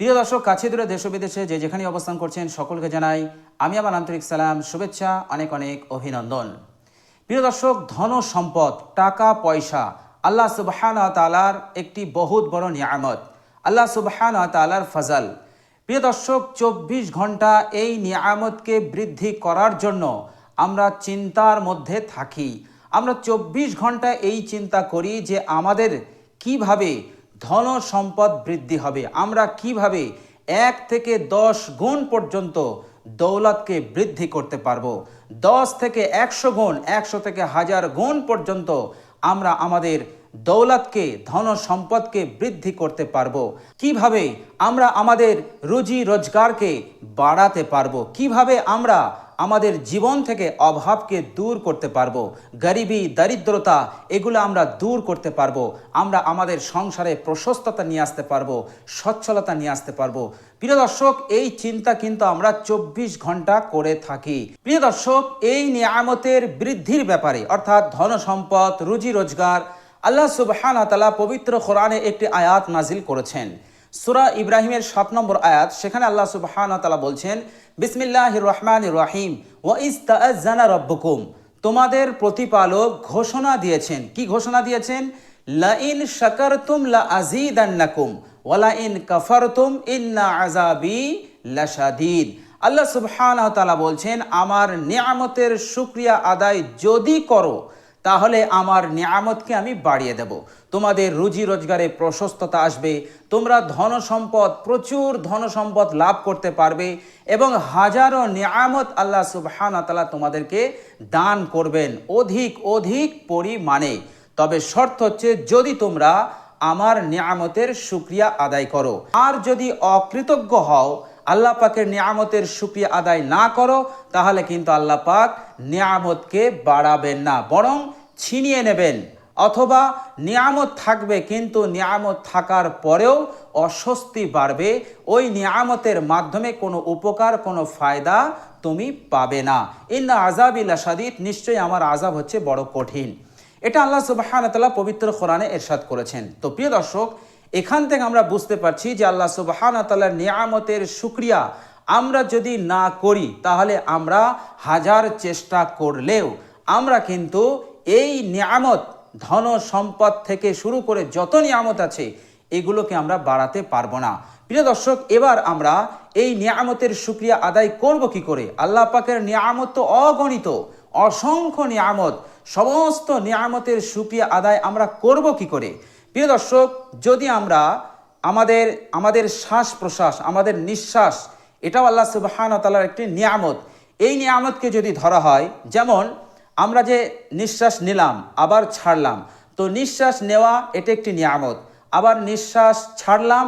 প্রিয় দর্শক, কাছে দূরে দেশ বিদেশে যে যেখানে অবস্থান করছেন, সকলকে জানাই আমি আমার আন্তরিক সালাম, শুভেচ্ছা, অনেক অনেক অভিনন্দন। প্রিয় দর্শক, ধন সম্পদ, টাকা, পয়সা, আল্লাহ সুবহান তালার একটি বহুত বড় নিয়ামত, আল্লাহ সুবহান তালার ফজল। প্রিয় দর্শক, চব্বিশ ঘণ্টা এই নিয়ামতকে বৃদ্ধি করার জন্য আমরা চিন্তার মধ্যে থাকি। আমরা চব্বিশ ঘণ্টা এই চিন্তা করি যে আমাদের কীভাবে ধন সম্পদ বৃদ্ধি হবে। আমরা কীভাবে এক থেকে দশ গুণ পর্যন্ত দৌলতকে বৃদ্ধি করতে পারব? দশ থেকে একশো গুণ, একশো থেকে হাজার গুণ পর্যন্ত আমরা আমাদের দৌলতকে ধন সম্পদকে বৃদ্ধি করতে পারব। কীভাবে আমরা আমাদের রুজি রোজগারকে বাড়াতে পারব? কীভাবে আমরা আমাদের জীবন থেকে অভাবকে দূর করতে পারব। গরিবি, দারিদ্রতা, এগুলো আমরা দূর করতে পারব। আমরা আমাদের সংসারে প্রশস্ততা নিয়ে আসতে পারব, সচ্ছলতা নিয়ে আসতে পারব। প্রিয় দর্শক, এই চিন্তা কিন্তু আমরা চব্বিশ ঘণ্টা করে থাকি। প্রিয় দর্শক, এই নিয়ামতের বৃদ্ধির ব্যাপারে, অর্থাৎ ধন সম্পদ, রুজি রোজগার, আল্লাহ সুবহান তালা পবিত্র কোরআনে একটি আয়াত নাজিল করেছেন। সুরা ইব্রাহিমের সাত নম্বর আয়াত, সেখানে আল্লাহ সুবহান তালা বলছেন বিসমিল্লাহ রহমান রাহিম ও ইস্তাজানা রব্বকুম। তোমাদের প্রতিপালক ঘোষণা দিয়েছেন। কি ঘোষণা দিয়েছেন? লাইন শাকারতুম লা আজিদান্নাকুম ওয়ালা ইন কাফারতুম ইন্না আজাবি লাশাদিদ। আল্লাহ সুবহানাহু তাআলা বলছেন, আমার নিয়ামতের শুকরিয়া আদায় যদি করো তাহলে আমার নিয়ামতকে আমি বাড়িয়ে দেব। তোমাদের রুজি রোজগারে প্রশস্ততা আসবে, তোমরা ধন সম্পদ প্রচুর ধন সম্পদ লাভ করতে পারবে এবং হাজারো নিয়ামত আল্লাহ সুবহান তালা তোমাদেরকে দান করবেন অধিক অধিক পরিমাণে। তবে শর্ত হচ্ছে যদি তোমরা আমার নিয়ামতের শুক্রিয়া আদায় করো, আর যদি অকৃতজ্ঞ হও আল্লাহ পাকের নিয়ামতের শুক্রিয়া আদায় না করো, তাহলে কিন্তু আল্লাহ পাক নিয়ামতকে বাড়াবেন না, বরং ছিনিয়ে নেবেন। অথবা নিয়ামত থাকবে, কিন্তু নিয়ামত থাকার পরেও অস্বস্তি বাড়বে। ওই নিয়ামতের মাধ্যমে কোনো উপকার, কোনো ফায়দা তুমি পাবে না। ইন্না আজাবিল্লা সাদিদ নিশ্চয়ই আমার আজাব হচ্ছে বড় কঠিন। এটা আল্লাহ সুবাহান তাল্লাহ পবিত্র কোরআনে এরশাদ করেছেন। তো প্রিয় দর্শক এখান থেকে আমরা বুঝতে পারছি যে আল্লাহ সুবাহান তাল্লাহ নিয়ামতের সুক্রিয়া আমরা যদি না করি, তাহলে আমরা হাজার চেষ্টা করলেও আমরা কিন্তু এই নিয়ামত, ধন সম্পদ থেকে শুরু করে যত নিয়ামত আছে, এগুলোকে আমরা বাড়াতে পারব না। প্রিয় দর্শক, এবার আমরা এই নিয়ামতের সুক্রিয়া আদায় করব কি করে? আল্লাহ পাকের নিয়ামত তো অগণিত, অসংখ্য নিয়ামত, সমস্ত নিয়ামতের সুক্রিয়া আদায় আমরা করব কি করে? প্রিয় দর্শক, যদি আমরা আমাদের আমাদের শ্বাস প্রশ্বাস, আমাদের নিঃশ্বাস, এটাও আল্লাহ সুবাহান তালার একটি নিয়ামত। এই নিয়ামতকে যদি ধরা হয়, যেমন আমরা যে নিঃশ্বাস নিলাম, আবার ছাড়লাম, তো নিঃশ্বাস নেওয়া এটা একটি নিয়ামত। আবার নিঃশ্বাস ছাড়লাম,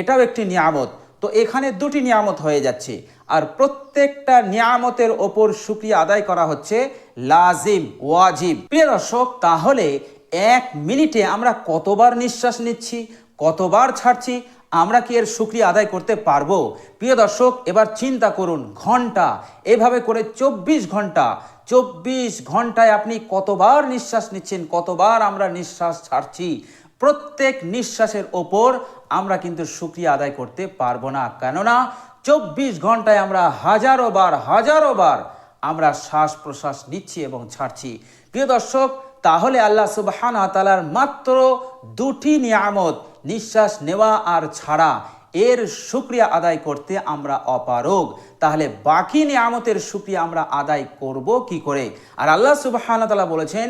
এটাও একটি নিয়ামত। তো এখানে দুটি নিয়ামত হয়ে যাচ্ছে। আর প্রত্যেকটা নিয়ামতের ওপর সুক্রিয়া আদায় করা হচ্ছে লাজিম, ওয়াজিব। প্রিয় দর্শক, তাহলে এক মিনিটে আমরা কতবার নিঃশ্বাস নিচ্ছি, কতবার ছাড়ছি, আমরা কি এর সুক্রিয়া আদায় করতে পারব? প্রিয় দর্শক, এবার চিন্তা করুন, ঘণ্টা, এভাবে করে চব্বিশ ঘণ্টা, চব্বিশ ঘন্টায় আপনি কতবার নিঃশ্বাস নিচ্ছেন, কতবার আমরা নিঃশ্বাস ছাড়ছি? প্রত্যেক নিঃশ্বাসের ওপর আমরা কিন্তু সুক্রিয়া আদায় করতে পারব না। কেননা চব্বিশ ঘন্টায় আমরা হাজারো বার হাজারো বার আমরা শ্বাস প্রশ্বাস নিচ্ছি এবং ছাড়ছি। প্রিয় দর্শক তাহলে আল্লাহ সুবহান তালার মাত্র দুটি নিয়ামত নিঃশ্বাস নেওয়া আর ছাড়া এর সুক্রিয়া আদায় করতে আমরা অপারগ। তাহলে বাকি নিয়ামতের সুক্রিয়া আমরা আদায় করব কি করে? আর আল্লাহ সুবহান তালা বলেছেন,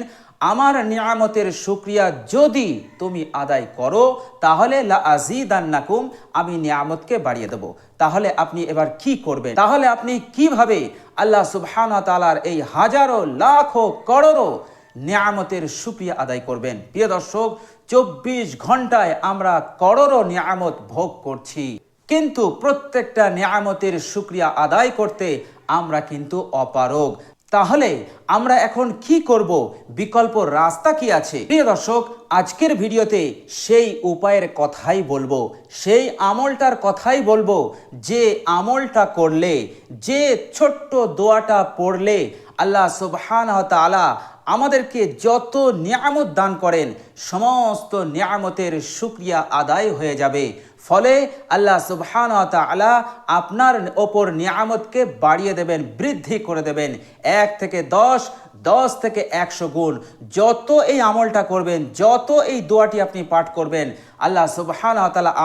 আমার নিয়ামতের সুক্রিয়া যদি তুমি আদায় করো, তাহলে আজিদান্নাকুম আমি নিয়ামতকে বাড়িয়ে দেব। তাহলে আপনি এবার কি করবেন? তাহলে আপনি কীভাবে আল্লাহ সুবহান তালার এই হাজারো, লাখো, করোড়ো নিয়ামতের সুক্রিয়া আদায় করবেন। প্রিয় দর্শক, চব্বিশ ঘন্টায় আমরা করোড়ো নিয়ামত ভোগ করছি। কিন্তু প্রত্যেকটা নিয়ামতের সুক্রিয়া আদায় করতে আমরা কিন্তু অপারগ। তাহলে আমরা এখন কি করব? বিকল্প রাস্তা কি আছে? প্রিয় দর্শক, আজকের ভিডিওতে সেই উপায়ের কথাই বলব। সেই আমলটার কথাই বলব, যে আমলটা করলে, যে ছোট্ট দোয়াটা পড়লে, আল্লাহ সুবহান তালা আমাদেরকে যত নিয়ামত দান করেন সমস্ত নিয়ামতের সুক্রিয়া আদায় হয়ে যাবে। ফলে আল্লাহ সুবহান আপনার ওপর নিয়ামতকে বাড়িয়ে দেবেন, বৃদ্ধি করে দেবেন। এক থেকে দশ দশ থেকে একশো গুণ। যত এই আমলটা করবেন, যত এই দোয়াটি আপনি পাঠ করবেন, আল্লাহ সুবহান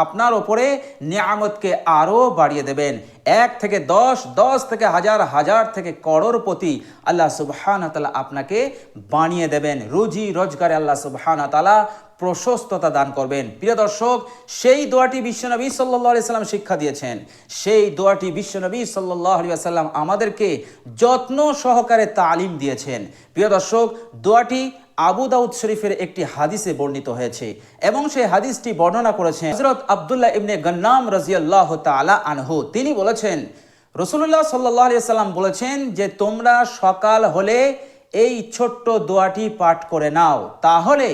আপনার ওপরে নিয়ামতকে আরও বাড়িয়ে দেবেন। এক থেকে দশ দশ থেকে হাজার হাজার থেকে করোড়পতি আল্লাহ সুবহান আপনাকে বানিয়ে দেবেন। রুজি রোজগারে আল্লাহ সুবহান প্রশস্ততা দান করবেন। প্রিয় দর্শক, সেই দোয়াটি বিশ্বনবী সাল্লাহ সাল্লাম শিক্ষা দিয়েছেন। সেই দোয়াটি বিশ্বনবী সাল্লাহ সাল্লাম আমাদেরকে যত্ন সহকারে তালিম দিয়েছেন। প্রিয় দর্শক, দোয়াটি আবু দাউদ শরীফের একটি হাদিসে বর্ণিত হয়েছে এবং সেই হাদিসটি বর্ণনা করেছেন হজরত আবদুল্লাহ ইবনে গন্নাম রাজিয়াল্লাহ তালা আনহু। তিনি বলেছেন রসুল্লাহ সাল্লাহ সাল্লাম বলেছেন যে, তোমরা সকাল হলে এই ছোট্ট দোয়াটি পাঠ করে নাও। তাহলে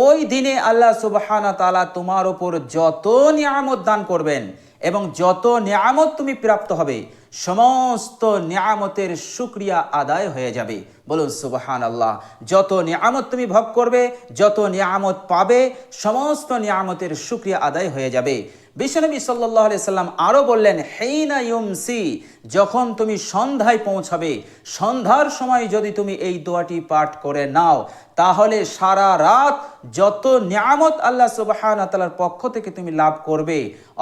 ওই দিনে আল্লাহ সুবাহানা তালা তোমার ওপর যত নিয়ামত দান করবেন এবং যত নিয়ামত তুমি প্রাপ্ত হবে, সমস্ত নিয়ামতের সুক্রিয়া আদায় হয়ে যাবে। বলুন সুবাহান আল্লাহ যত নিয়ামত তুমি ভোগ করবে, যত নিয়ামত পাবে, সমস্ত নিয়ামতের সুক্রিয়া আদায় হয়ে যাবে। বিশ্বনবী সাল্লাহ সাল্লাম আরও বললেন, হেইনা ইউমসি, যখন তুমি সন্ধ্যায় পৌঁছাবে, সন্ধ্যার সময় যদি তুমি এই দোয়াটি পাঠ করে নাও, তাহলে সারা রাত যত নিয়ামত আল্লাহ সুবাহান তালার পক্ষ থেকে তুমি লাভ করবে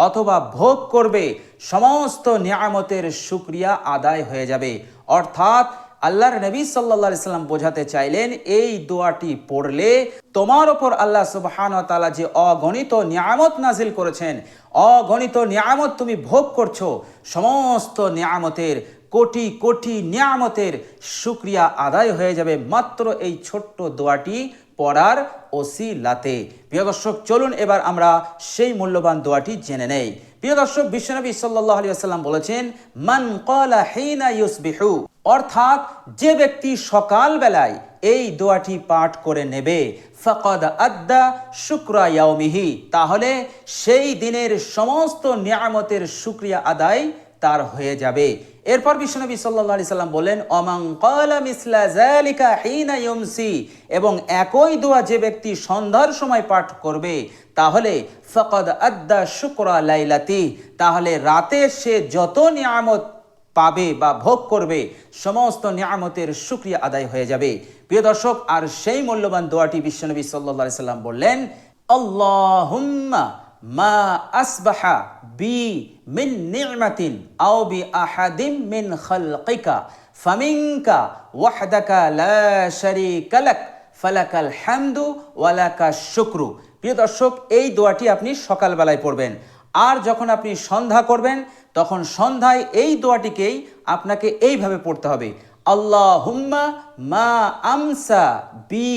অথবা ভোগ করবে, সমস্ত নিয়ামতের সুক্রিয়া আদায় হয়ে যাবে। অর্থাৎ আল্লাহর নবী সাল্লা সাল্লাম বোঝাতে চাইলেন, এই দোয়াটি পড়লে তোমার ওপর আল্লাহ সুবহান তালা যে অগণিত নিয়ামত নাজিল করেছেন, অগণিত নিয়ামত তুমি ভোগ করছ, সমস্ত নিয়ামতের কোটি কোটি নিয়ামতের সুক্রিয়া আদায় হয়ে যাবে। মাত্র এই ছোট্ট দোয়াটি পড়ার ওসিলাতে। প্রিয় দর্শক, চলুন এবার আমরা সেই মূল্যবান দোয়াটি জেনে নেই। প্রিয় দর্শক, বিশ্বনবী সাল্লাহ আলী বলেছেন, মান কলা হেইনা ইউসবিহু অর্থাৎ যে ব্যক্তি সকাল বেলায় এই দোয়াটি পাঠ করে নেবে, ফকদ আদ্দা শুক্রা ইয়াউমিহি তাহলে সেই দিনের সমস্ত নিয়ামতের শুক্রিয়া আদায় তার হয়ে যাবে। এরপর বিশ্বনবী সাল্লাহ আলি সাল্লাম বলেন অমাং কলা মিসলা জালিকা হিনা ইউমসি এবং একই দোয়া যে ব্যক্তি সন্ধ্যার সময় পাঠ করবে, তাহলে ফকদ আদ্দা শুক্রা লাইলাতি, তাহলে রাতে সে যত নিয়ামত পাবে বা ভোগ করবে, সমস্ত নিয়ামতের সুক্রিয়া আদায় হয়ে যাবে। প্রিয় দর্শক, আর সেই মূল্যবান দোয়াটি বিশ্বনবী সাল্লাহ সাল্লাম বললেন, আল্লাহুম্মা মা আসবাহা বি মিন নি'মাতিন আও বি আহাদিম মিন খালকিকা ফামিনকা ওয়াহদাকা লা শারীকা লাক, ফালাকাল হামদু ওয়ালাকা শুকরু। প্রিয় দর্শক, এই দোয়াটি আপনি সকালবেলায় পড়বেন। আর যখন আপনি সন্ধ্যা করবেন, তখন সন্ধ্যায় এই দোয়াটিকেই আপনাকে এইভাবে পড়তে হবে। আল্লাহ হুম্মা মা আমসা বি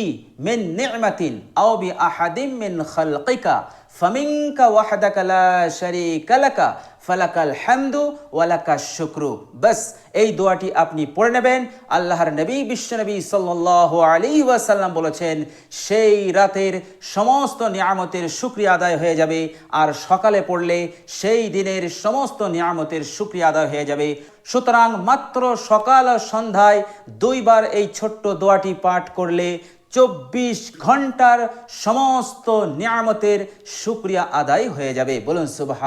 মিন নি'মাতিন আও বি আহাদিম মিন খালকিকা। ফামিনকা ওয়াহদাকা লা শারীকা লাকা, ফালাকাল হামদু ওয়ালাকা শুক্রু। বাস, এই দোয়াটি আপনি পড়ে নেবেন। আল্লাহর নবী বিশ্বনবী সাল্লাল্লাহু আলাইহি ওয়াসাল্লাম বলেছেন, সেই রাতের সমস্ত নিয়ামতের শুক্রিয়া আদায় হয়ে যাবে। আর সকালে পড়লে সেই দিনের সমস্ত নিয়ামতের শুক্রিয়া আদায় হয়ে যাবে। সুতরাং মাত্র সকাল সন্ধ্যায় দুইবার এই ছোট্ট দোয়াটি পাঠ করলে চব্বিশ ঘণ্টার সমস্ত নিয়ামতের শুক্রিয়া আদায় হয়ে যাবে। বলুন সুবাহ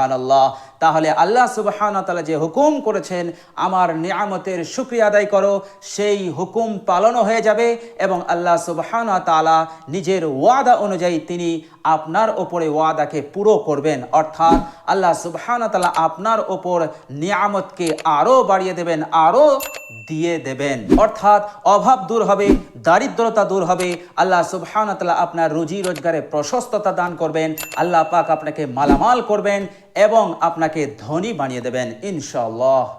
তাহলে আল্লাহ সুবহান তালা যে হুকুম করেছেন, আমার নিয়ামতের শুক্রিয়া আদায় করো। সেই হুকুম পালনও হয়ে যাবে এবং আল্লাহ সুবহান তালা নিজের ওয়াদা অনুযায়ী তিনি আপনার ওপরে ওয়াদাকে পুরো করবেন। অর্থাৎ আল্লাহ সুবহান তালা আপনার ওপর নিয়ামতকে আরও বাড়িয়ে দেবেন আরও দিয়ে দেবেন। অর্থাৎ অভাব দূর হবে, দারিদ্রতা দূর হবে। আল্লাহ সুবহান তালা আপনার রুজি রোজগারে প্রশস্ততা দান করবেন। আল্লাহ পাক আপনাকে মালামাল করবেন এবং আপনাকে ধনী বানিয়ে দেবেন ইনশাল্লাহ